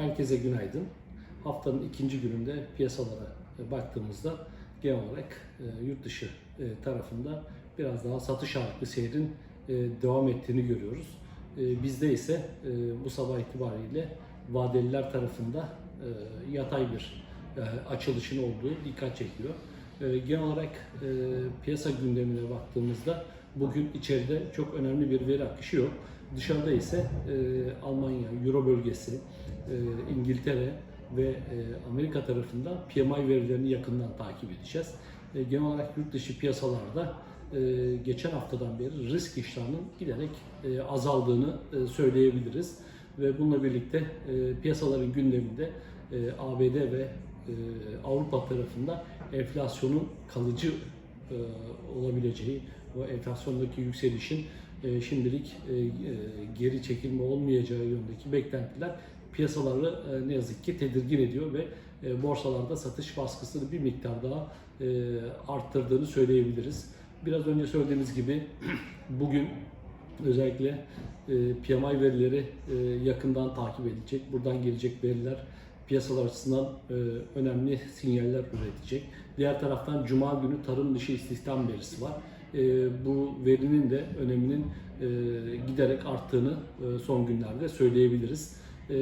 Herkese günaydın. Haftanın ikinci gününde piyasalara baktığımızda genel olarak e, yurt dışı e, tarafında biraz daha satış ağırlıklı seyrin e, devam ettiğini görüyoruz. E, Bizde ise e, bu sabah itibariyle vadeliler tarafında e, yatay bir e, açılışın olduğu dikkat çekiyor. E, Genel olarak e, piyasa gündemine baktığımızda bugün içeride çok önemli bir veri akışı yok. Dışarıda ise e, Almanya, Euro bölgesi, e, İngiltere ve e, Amerika tarafında PMI verilerini yakından takip edeceğiz. E, genel olarak yurt dışı piyasalarda e, geçen haftadan beri risk iştahının giderek e, azaldığını e, söyleyebiliriz. Ve bununla birlikte e, piyasaların gündeminde e, ABD ve e, Avrupa tarafında enflasyonun kalıcı olabileceği, o enflasyondaki yükselişin e, şimdilik e, e, geri çekilme olmayacağı yönündeki beklentiler piyasaları e, ne yazık ki tedirgin ediyor ve e, borsalarda satış baskısını bir miktar daha e, arttırdığını söyleyebiliriz. Biraz önce söylediğimiz gibi bugün özellikle e, PMI verileri e, yakından takip edilecek. Buradan gelecek veriler piyasalar açısından e, önemli sinyaller üretecek. Diğer taraftan Cuma günü tarım dışı istihdam verisi var. E, bu verinin de öneminin e, giderek arttığını e, son günlerde söyleyebiliriz. E,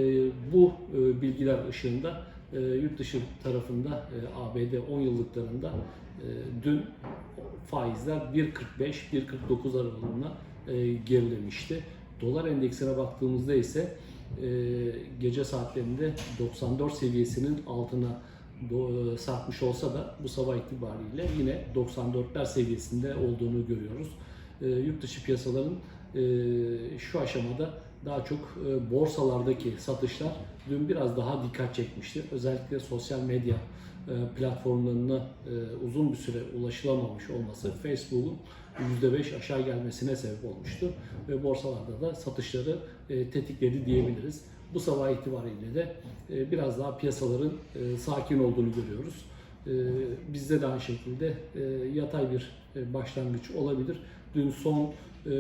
bu e, bilgiler ışığında e, yurt dışı tarafında e, ABD 10 yıllıklarında e, dün faizler 1.45-1.49 aralığına e, gerilemişti. Dolar endeksine baktığımızda ise gece saatlerinde 94 seviyesinin altına e, sarkmış olsa da bu sabah itibariyle yine 94'ler seviyesinde olduğunu görüyoruz. E, yurt dışı piyasaların e, şu aşamada daha çok e, borsalardaki satışlar dün biraz daha dikkat çekmişti. Özellikle sosyal medya platformlarına e, uzun bir süre ulaşılamamış olması Facebook'un %5 aşağı gelmesine sebep olmuştu ve borsalarda da satışları e, tetikledi diyebiliriz. Bu sabah itibariyle de e, biraz daha piyasaların e, sakin olduğunu görüyoruz. E, Bizde de aynı şekilde e, yatay bir e, başlangıç olabilir. Dün son e,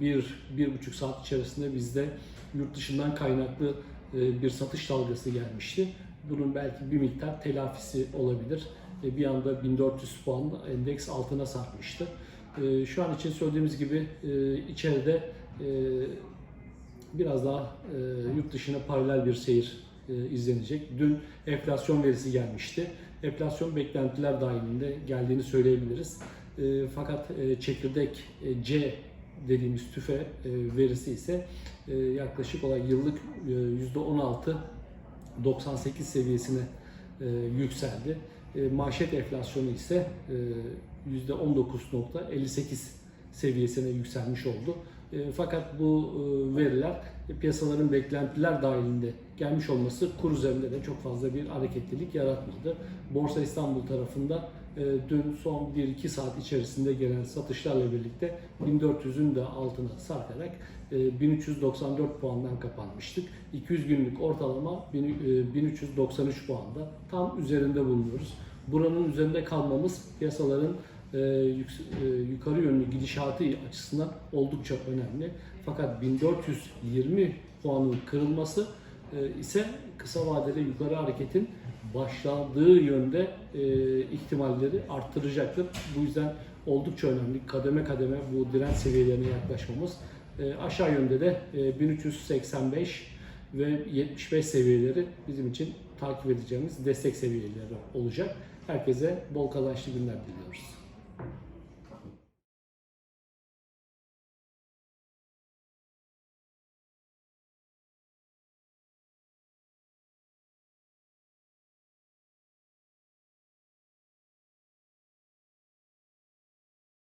bir, bir buçuk saat içerisinde bizde yurt dışından kaynaklı e, bir satış dalgası gelmişti. Bunun belki bir miktar telafisi olabilir. E, Bir anda 1400 puan endeks altına sarkmıştı. E, Şu an için söylediğimiz gibi e, içeride e, biraz daha e, yurt dışına paralel bir seyir e, izlenecek. Dün enflasyon verisi gelmişti. Enflasyon beklentiler dahilinde geldiğini söyleyebiliriz. E, fakat e, çekirdek e, C dediğimiz tüfe e, verisi ise e, yaklaşık olarak yıllık e, %16 98 seviyesine e, yükseldi. E, manşet enflasyonu ise e, %19.58 seviyesine yükselmiş oldu. E, fakat bu e, veriler piyasaların beklentiler dahilinde gelmiş olması kur üzerinde de çok fazla bir hareketlilik yaratmadı. Borsa İstanbul tarafında e, dün son 1-2 saat içerisinde gelen satışlarla birlikte 1400'ün de altına sarkarak e, 1394 puandan kapanmıştık. 200 günlük ortalama 1000 e, 1393 puanda tam üzerinde bulunuyoruz. Buranın üzerinde kalmamız piyasaların e, e, yukarı yönlü gidişatı açısından oldukça önemli. Fakat 1420 puanın kırılması e, ise kısa vadeli yukarı hareketin başladığı yönde e, ihtimalleri arttıracaktır. Bu yüzden oldukça önemli. Kademe kademe bu direnç seviyelerine yaklaşmamız. E, aşağı yönde de e, 1385 ve 75 seviyeleri bizim için takip edeceğimiz destek seviyeleri olacak. Herkese bol kazançlı günler diliyoruz.